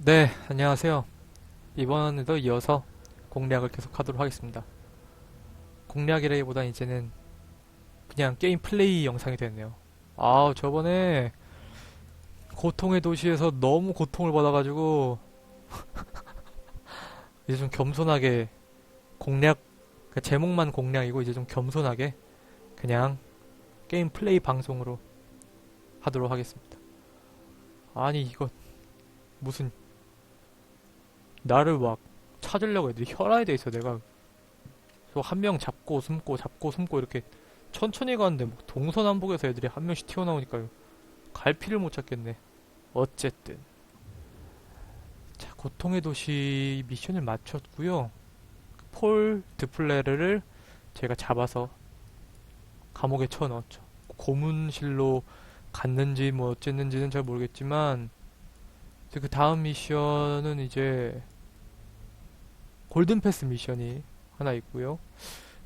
네, 안녕하세요. 이번에도 이어서 공략을 계속 하도록 하겠습니다. 공략이라기보단 이제는 그냥 게임 플레이 영상이 됐네요. 아, 저번에 고통의 도시에서 너무 고통을 받아가지고 이제 좀 겸손하게 공략, 그 제목만 공략이고 이제 좀 겸손하게 그냥 게임 플레이 방송으로 하도록 하겠습니다. 아니, 이거 무슨 나를 막 찾으려고 애들이 혈안이 돼 있어 내가 한 명 잡고 숨고 잡고 숨고 이렇게 천천히 가는데 뭐 동서남북에서 애들이 한 명씩 튀어나오니까요. 갈피를 못 찾겠네. 어쨌든. 자 고통의 도시 미션을 마쳤고요. 폴 드플레르를 제가 잡아서 감옥에 쳐넣었죠. 고문실로 갔는지 뭐 어쨌는지는 잘 모르겠지만 그 다음 미션은 이제 골든패스 미션이 하나 있고요.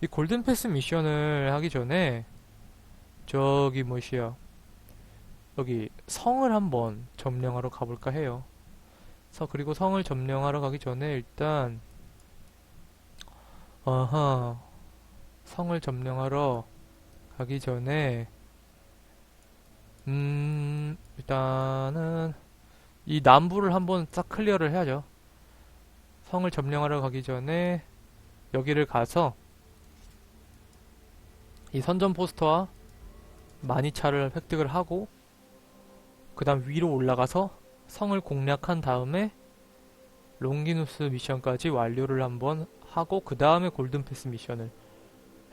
이 골든패스 미션을 하기 전에 저기 뭐시야 여기 성을 한번 점령하러 가볼까 해요. 서 그리고 성을 점령하러 가기 전에 일단 아하 성을 점령하러 가기 전에 음 일단은 이 남부를 한번 싹 클리어를 해야죠. 성을 점령하러 가기 전에 여기를 가서 이 선전 포스터와 마니차를 획득을 하고 그 다음 위로 올라가서 성을 공략한 다음에 롱기누스 미션까지 완료를 한번 하고 그 다음에 골든패스 미션을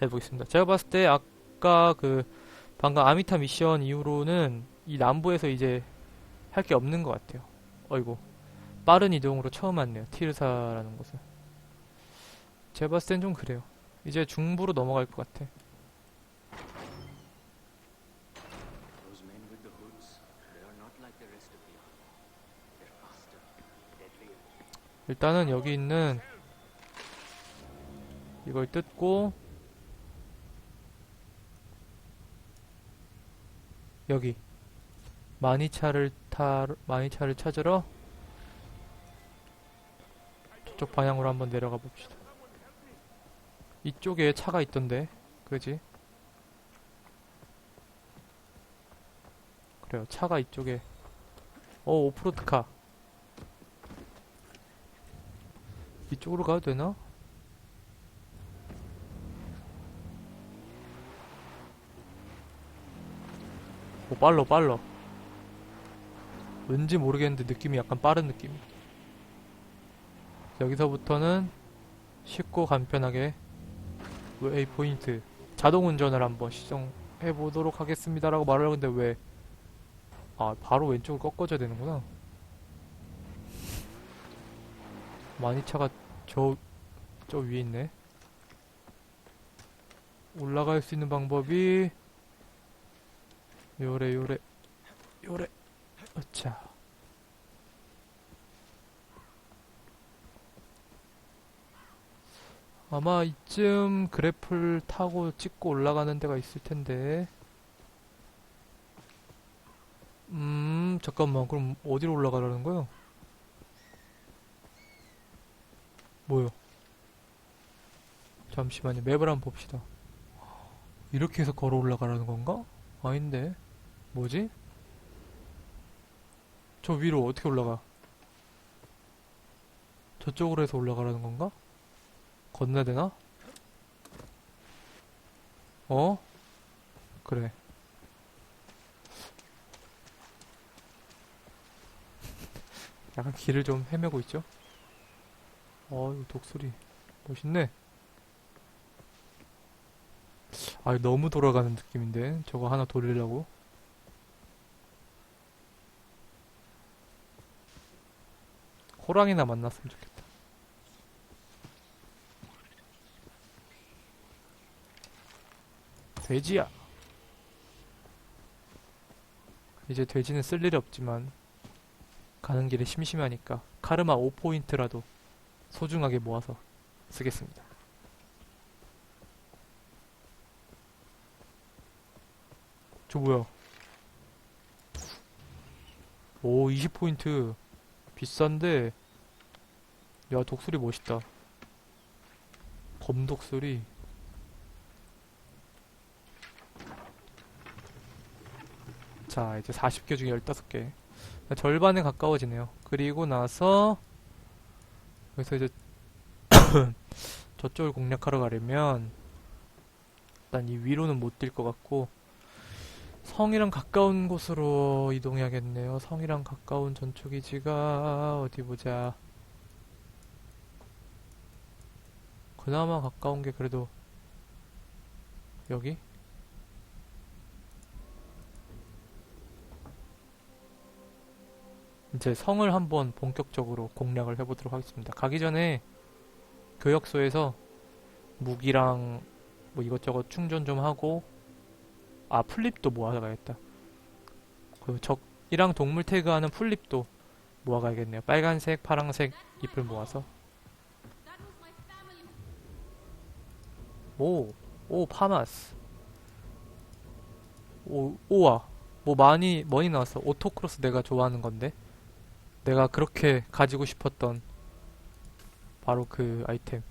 해보겠습니다. 제가 봤을 때 아까 그 방금 아미타 미션 이후로는 이 남부에서 이제 할 게 없는 것 같아요. 어이구 빠른 이동으로 처음 왔네요. 티르사라는 곳은. 제가 봤을 땐 좀 그래요. 이제 중부로 넘어갈 것 같아. 일단은 여기 있는 이걸 뜯고 여기 마니차를 타 마니차를 찾으러 저쪽 방향으로 한번 내려가 봅시다. 이쪽에 차가 있던데, 그지? 그래요, 차가 이쪽에. 어, 오프로드 카. 이쪽으로 가도 되나? 오, 빨라, 빨라. 왠지 모르겠는데 느낌이 약간 빠른 느낌. 여기서부터는 쉽고 간편하게 웨이포인트 자동 운전을 한번 시정해 보도록 하겠습니다 라고 말을 하는데 왜 아, 바로 왼쪽으로 꺾어져야 되는구나. 마니차가 저, 저 위에 있네. 올라갈 수 있는 방법이 요래 요래 요래 어차 아마 이쯤 그래플 타고 찍고 올라가는 데가 있을 텐데 음 잠깐만 그럼 어디로 올라가라는 거요? 뭐요? 잠시만요 맵을 한번 봅시다 이렇게 해서 걸어 올라가라는 건가? 아닌데 뭐지? 저 위로 어떻게 올라가? 저쪽으로 해서 올라가라는 건가? 건너야 되나? 어? 그래. 약간 길을 좀 헤매고 있죠? 어, 이 독수리. 멋있네. 아, 너무 돌아가는 느낌인데? 저거 하나 돌리려고. 호랑이나 만났으면 좋겠다. 돼지야. 이제 돼지는 쓸 일이 없지만 가는 길에 심심하니까 카르마 5포인트라도 소중하게 모아서 쓰겠습니다. 저 뭐야? 오, 20포인트. 비싼데 야 독수리 멋있다 검독수리 자 이제 40개 중에 15개 절반에 가까워지네요 그리고 나서 그래서 이제 저쪽을 공략하러 가려면 일단 이 위로는 못 뛸 것 같고 성이랑 가까운 곳으로 이동해야겠네요. 성이랑 가까운 전초기지가 어디 보자. 그나마 가까운 게 그래도 여기? 이제 성을 한번 본격적으로 공략을 해보도록 하겠습니다. 가기 전에 교역소에서 무기랑 뭐 이것저것 충전 좀 하고 아 풀립도 모아가야겠다. 그 적이랑 동물 태그하는 풀립도 모아가야겠네요. 빨간색, 파랑색 잎을 모아서 오, 오 파마스 오, 오와 뭐 많이 많이 나왔어. 오토크로스 내가 좋아하는 건데 내가 그렇게 가지고 싶었던 바로 그 아이템.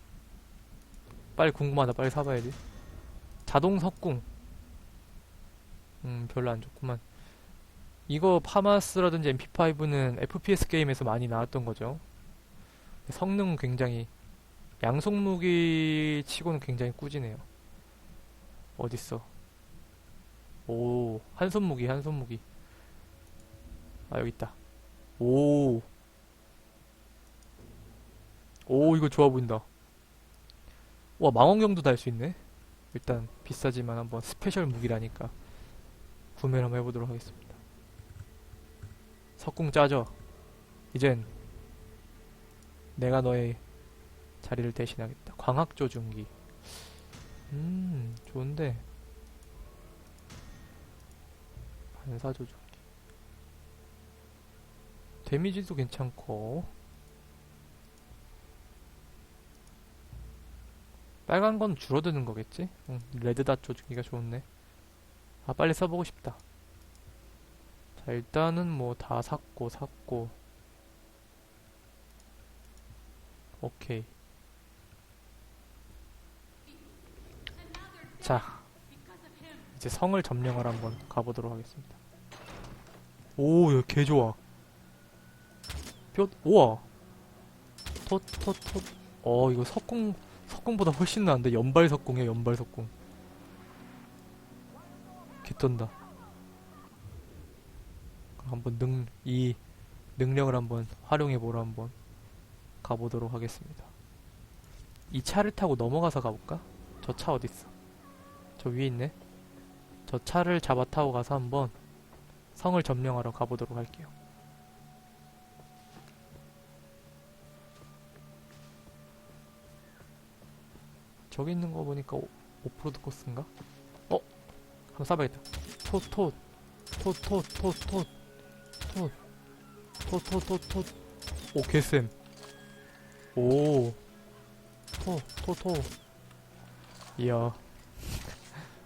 빨리 궁금하다. 빨리 사봐야지. 자동 석궁. 음, 별로 안 좋구만. 이거 파마스라든지 MP5는 FPS 게임에서 많이 나왔던 거죠. 성능은 굉장히 양속 무기 치고는 굉장히 꾸지네요. 어딨어? 오, 한손 무기, 한손 무기. 아, 여기 있다. 오. 오, 이거 좋아 보인다. 와, 망원경도 달 수 있네. 일단 비싸지만 한번 스페셜 무기라니까 구매를 한번 해보도록 하겠습니다. 석궁 짜져. 이젠 내가 너의 자리를 대신하겠다. 광학 조준기. 음, 좋은데. 반사 조준기. 데미지도 괜찮고. 빨간 건 줄어드는 거겠지? 응, 레드닷 조준기가 좋네. 아, 빨리 써보고 싶다. 자, 일단은 뭐 다 샀고, 샀고. 오케이. 자, 이제 성을 점령하러 한번 가보도록 하겠습니다. 오, 야, 개 좋아. 뼈, 우와. 톳, 톳, 톳. 어, 이거 석궁, 석궁보다 훨씬 나은데? 연발 석궁이야 연발 석궁. 개쩐다. 한번 능, 이 능력을 한번 활용해보러 한번 가보도록 하겠습니다. 이 차를 타고 넘어가서 가볼까? 저 차 어딨어? 저 위에 있네. 저 차를 잡아 타고 가서 한번 성을 점령하러 가보도록 할게요 저기 있는 거 보니까 오, 오프로드 코스인가? 어? 한번 쏴봐야겠다. 톳, 톳, 톳, 톳, 톳, 톳, 톳, 톳, 톳, 톳, 톳. 오, 개쌤. 오, 톳, 톳, 톳. 이야.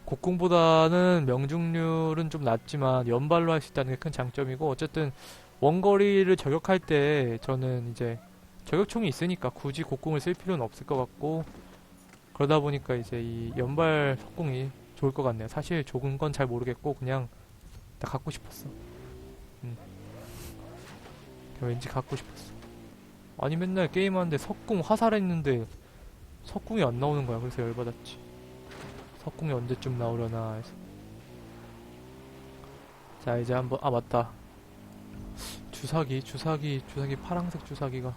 곡궁보다는 명중률은 좀 낮지만 연발로 할 수 있다는 게 큰 장점이고 어쨌든 원거리를 저격할 때 저는 이제 저격총이 있으니까 굳이 곡궁을 쓸 필요는 없을 것 같고 그러다 보니까 이제 이 연발 석궁이 좋을 것 같네요. 사실 좋은 건 잘 모르겠고 그냥 나 갖고 싶었어. 음. 왠지 갖고 싶었어. 아니 맨날 게임하는데 석궁 화살했는데 석궁이 안 나오는 거야. 그래서 열받았지. 석궁이 언제쯤 나오려나 해서. 자 이제 한번 아 맞다. 주사기 주사기 주사기 파랑색 주사기가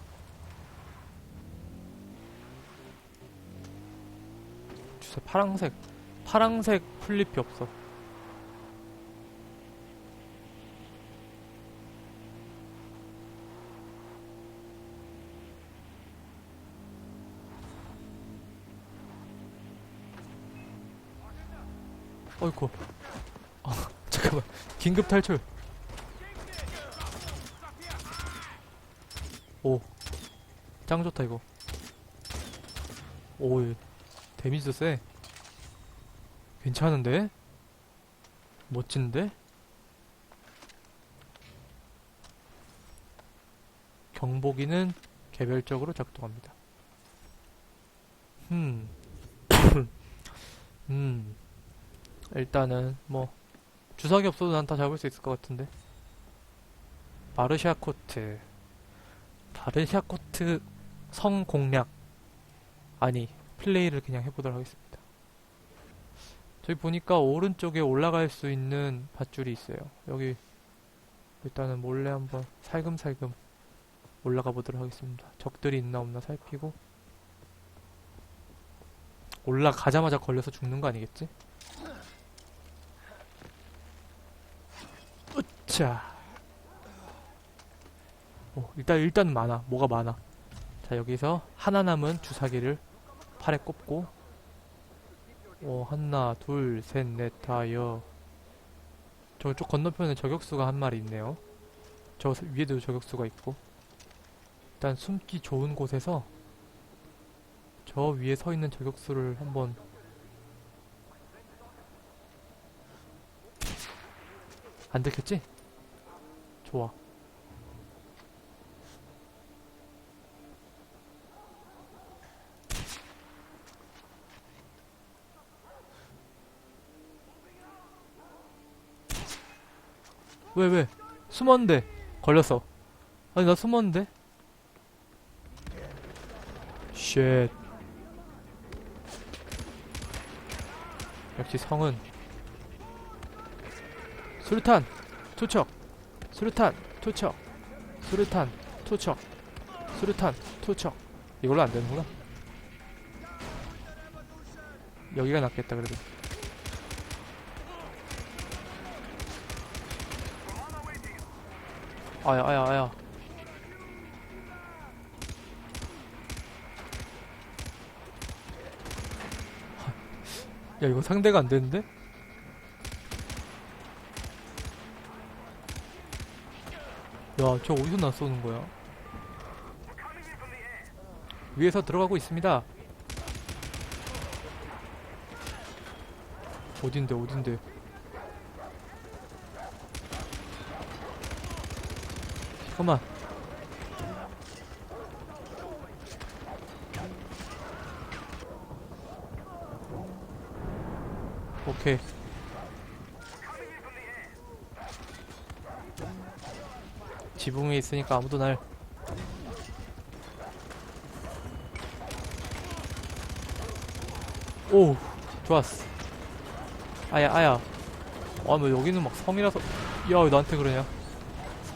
주사 파랑색 파랑색 풀잎이 없어. 어이쿠. 아, 잠깐만. 긴급 탈출. 오. 짱 좋다, 이거. 오, 예. 데미지도 세. 괜찮은데? 멋진데? 경보기는 개별적으로 작동합니다. 음. 음. 일단은 뭐 주사기 없어도 난 다 잡을 수 있을 것 같은데. 바르샤 코트. 바르샤 코트 성 공략. 아니, 플레이를 그냥 해보도록 하겠습니다. 저기 보니까 오른쪽에 올라갈 수 있는 밧줄이 있어요. 여기 일단은 몰래 한번 살금살금 올라가 보도록 하겠습니다. 적들이 있나 없나 살피고 올라가자마자 걸려서 죽는 거 아니겠지? 으차 오, 일단 일단 많아 뭐가 많아 자 여기서 하나 남은 주사기를 팔에 꼽고. 오 하나 둘 셋 넷 다여 저쪽 건너편에 저격수가 한 마리 있네요. 저 위에도 저격수가 있고. 일단 숨기 좋은 곳에서 저 위에 서 있는 저격수를 한번 안 들켰지? 좋아 왜 왜? 숨었는데. 걸렸어. 아니 나 숨었는데? 쉣 역시 성은. 수류탄 투척. 수류탄 투척. 수류탄 투척. 수류탄 투척. 이걸로 안 되는구나. 여기가 낫겠다 그래도 아야 아야 아야 야 이거 상대가 안 되는데? 야, 저 어디서 나 쏘는 거야? 위에서 들어가고 있습니다. 어딘데, 어딘데? 잠깐만. 오케이. 지붕 위에 있으니까 아무도 날 오, 좋았어. 아야, 아야. 아, 뭐 여기는 막 성이라서, 야, 왜 나한테 그러냐?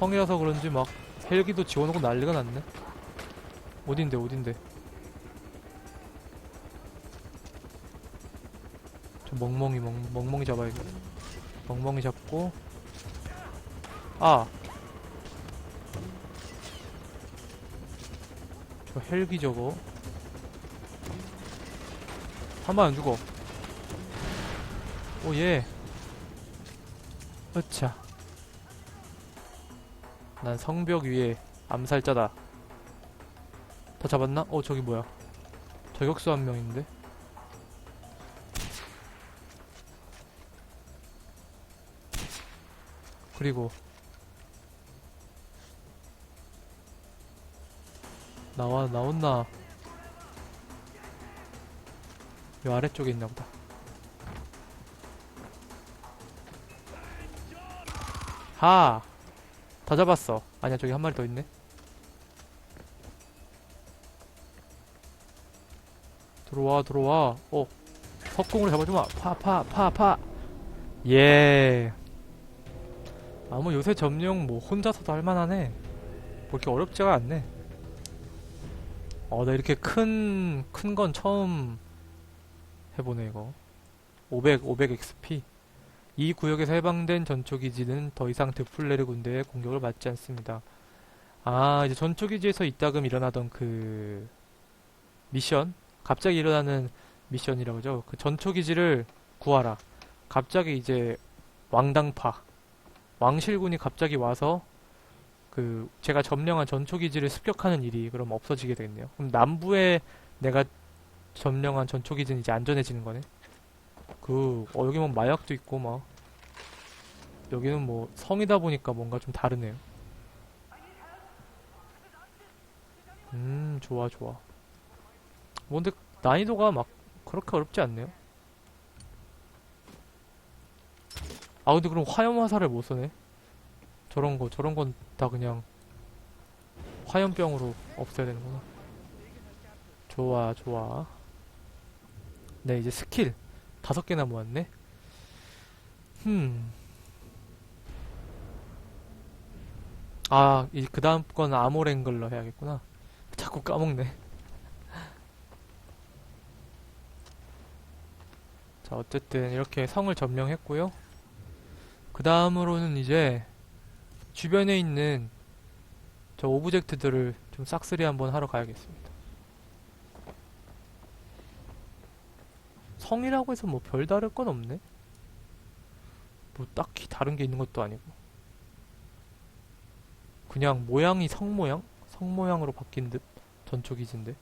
성이라서 그런지 막 헬기도 지워놓고 난리가 났네. 어딘데, 어딘데? 저 멍멍이, 멍, 멍멍이 잡아야겠다. 멍멍이 잡고, 아! 저 헬기 저거 한 번 안 죽어 오예 으차 난 성벽 위에 암살자다. 더 잡았나? 어 저기 뭐야? 저격수 한 명인데? 그리고 나와 나온나? 요 아래쪽에 있나 보다. 하! 다 잡았어. 아니야 저기 한 마리 더 있네. 들어와 들어와. 어 석궁으로 잡아주마 파파 파파. 예. 아무 요새 점령 뭐 혼자서도 할만하네. 뭐 이렇게 어렵지가 않네. 어, 나 이렇게 큰, 큰 건 처음 해보네, 이거. 500, 500 XP. 이 구역에서 해방된 전초기지는 더 이상 드플레르 군대의 공격을 받지 않습니다. 아, 이제 전초기지에서 이따금 일어나던 그, 미션? 갑자기 일어나는 미션이라고 그러죠. 그 전초기지를 구하라. 갑자기 이제 왕당파, 왕실군이 갑자기 와서 그 제가 점령한 전초기지를 습격하는 일이 그럼 없어지게 되겠네요. 그럼 남부에 내가 점령한 전초기지는 이제 안전해지는 거네. 그 어, 여기 뭐 마약도 있고 막. 여기는 뭐 성이다 보니까 뭔가 좀 다르네요. 좋아 좋아. 뭐 근데 난이도가 막 그렇게 어렵지 않네요? 아 근데 그럼 화염 화살을 못 쏘네? 저런 거 저런 건 다 그냥 화염병으로 없애야 되는구나. 좋아 좋아. 네 이제 스킬 다섯 개나 모았네 흠 아, 이, 그 다음 건 아모랭글러 해야겠구나. 자꾸 까먹네. 자, 어쨌든 이렇게 성을 점령했고요. 그 다음으로는 이제 주변에 있는 저 오브젝트들을 좀 싹쓸이 한번 하러 가야겠습니다. 성이라고 해서 뭐 별다를 건 없네? 뭐 딱히 다른 게 있는 것도 아니고. 그냥 모양이 성 모양? 성 모양으로 바뀐 듯 전초 기지인데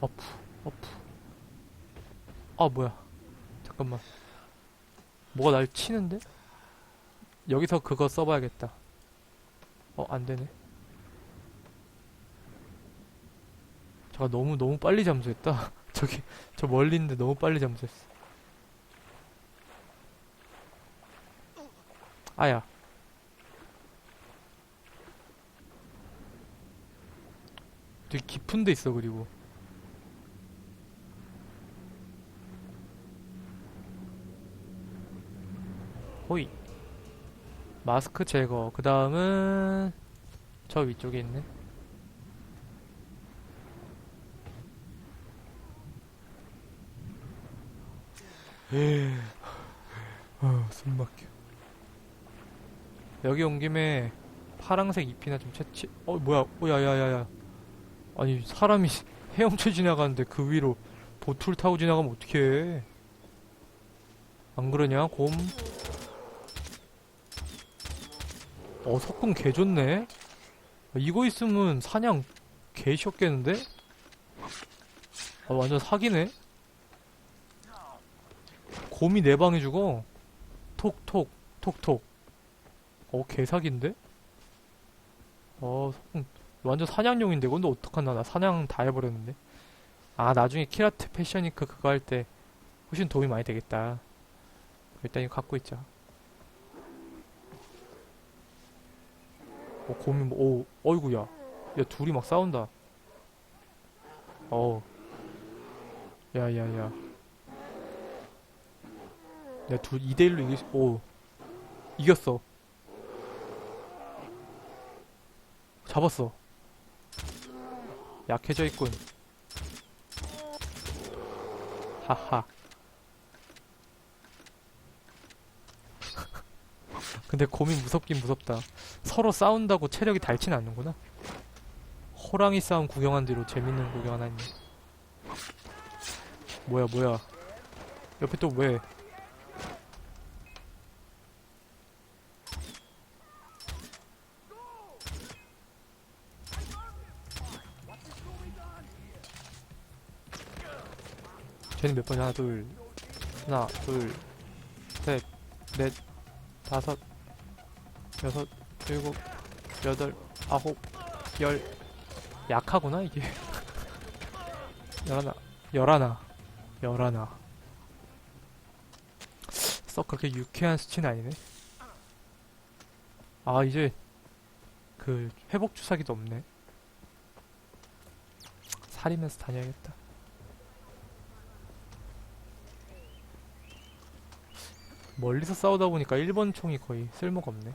어프 어프 아 뭐야 잠깐만 뭐가 날 치는데? 여기서 그거 써봐야겠다 어 안 되네 제가 너무 너무 빨리 잠수했다. 저기 저 멀리 있는데 너무 빨리 잠수했어. 아야. 되게 깊은 데 있어 그리고. 호이. 마스크 제거. 그 다음은 저 위쪽에 있네. 어, 숨 막혀. 여기 온 김에 파랑색 잎이나 좀 채취. 어, 뭐야? 어, 야, 야, 야, 야. 아니, 사람이 헤엄쳐 지나가는데 그 위로 보툴 타고 지나가면 어떡해. 안 그러냐, 곰? 어, 석궁 개 좋네? 이거 있으면 사냥 개 쉬웠겠는데? 아, 완전 사기네? 곰이 내 방에 죽어. 톡톡 톡톡. 어 개사기인데? 어 음, 완전 사냥용인데 근데 어떡하나 나 사냥 다 해버렸는데. 아 나중에 키라트 패셔니크 그거 할 때 훨씬 도움이 많이 되겠다. 일단 이거 갖고 있자. 어 곰이 뭐, 오 어이구야. 야 둘이 막 싸운다. 어. 야야야. 내가 둘 2대1로 이길 수, 오. 이겼어. 잡았어. 약해져 있군. 하하. 근데 곰이 무섭긴 무섭다. 서로 싸운다고 체력이 닳진 않는구나. 호랑이 싸움 구경한 뒤로 재밌는 구경 하나 있네. 뭐야, 뭐야. 옆에 또 왜? 쟤는 몇 번이야? 하나, 둘, 하나, 둘, 셋, 넷, 다섯, 여섯, 일곱, 여덟, 아홉, 열. 약하구나, 이게. 열하나, 열하나, 열하나. 썩 그렇게 유쾌한 수치는 아니네. 아, 이제, 그, 회복 주사기도 없네. 살이면서 다녀야겠다. 멀리서 싸우다 보니까 1번 총이 거의 쓸모가 없네.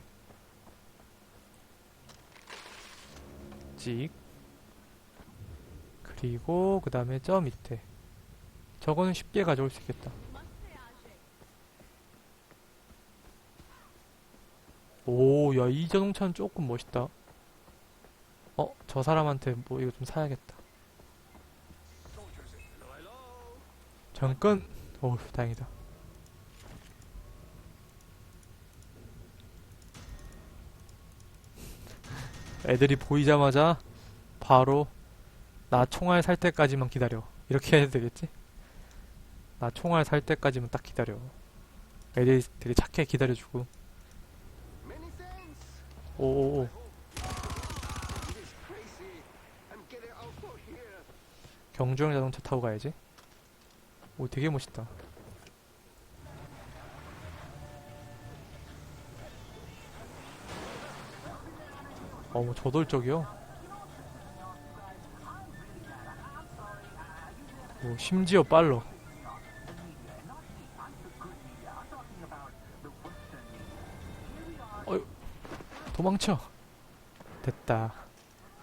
찍. 그리고 그 다음에 저 밑에. 저거는 쉽게 가져올 수 있겠다. 오, 야, 이 자동차는 조금 멋있다. 어, 저 사람한테 뭐 이거 좀 사야겠다. 잠깐. 어우, 다행이다. 애들이 보이자마자 바로 나 총알 살 때까지만 기다려. 이렇게 해야 되겠지? 나 총알 살 때까지만 딱 기다려. 애들이 되게 착해 기다려주고. 오오오. 경주형 자동차 타고 가야지. 오, 되게 멋있다. 어머, 저돌적이요? 오, 심지어 빨러. 어휴, 도망쳐. 됐다.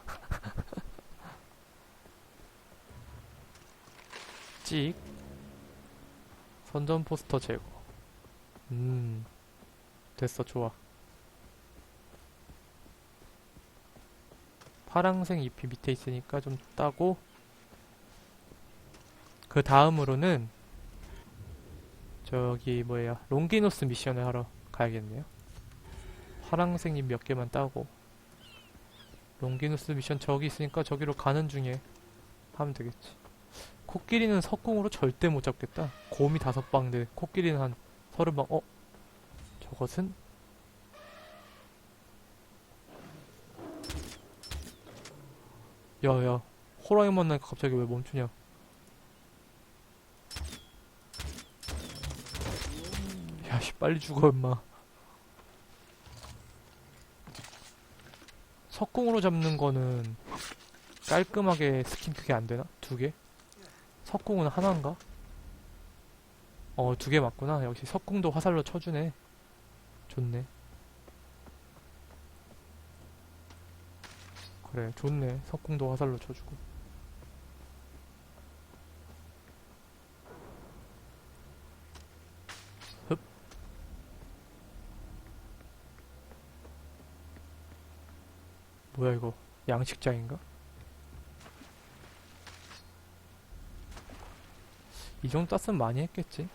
찍. 선전 포스터 제거. 음. 됐어, 좋아. 파랑색 잎이 밑에 있으니까 좀 따고. 그 다음으로는, 저기, 뭐야, 롱기노스 미션을 하러 가야겠네요. 파랑색 잎 몇 개만 따고. 롱기노스 미션 저기 있으니까 저기로 가는 중에 하면 되겠지. 코끼리는 석궁으로 절대 못 잡겠다. 곰이 다섯 방인데 코끼리는 한 서른 방. 어? 저것은? 야야 호랑이 만나니까 갑자기 왜 멈추냐? 야씨 빨리 죽어 임마. 석궁으로 잡는 거는 깔끔하게 스킨 그게 안 되나? 두 개? 석궁은 하나인가? 어, 두 개 맞구나. 역시 석궁도 화살로 쳐주네. 좋네. 그래, 좋네. 석궁도 화살로 쳐주고. 흡. 뭐야, 이거. 양식장인가? 이 정도 땄으면 많이 했겠지?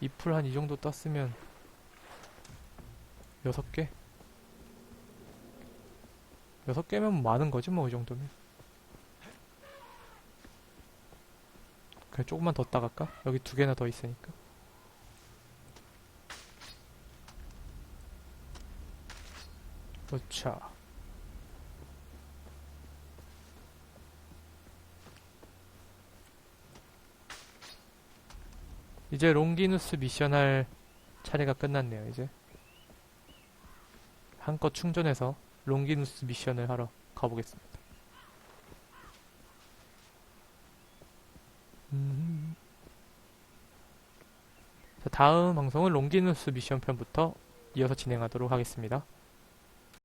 잎을 한 이 정도 땄으면 여섯 개? 여섯 개면 많은 거지 뭐 이 정도면 그래 조금만 더 따갈까? 여기 두 개나 더 있으니까 그렇죠 이제 롱기누스 미션 할 차례가 끝났네요, 이제. 한껏 충전해서 롱기누스 미션을 하러 가보겠습니다. 음. 자, 다음 방송은 롱기누스 미션 편부터 이어서 진행하도록 하겠습니다.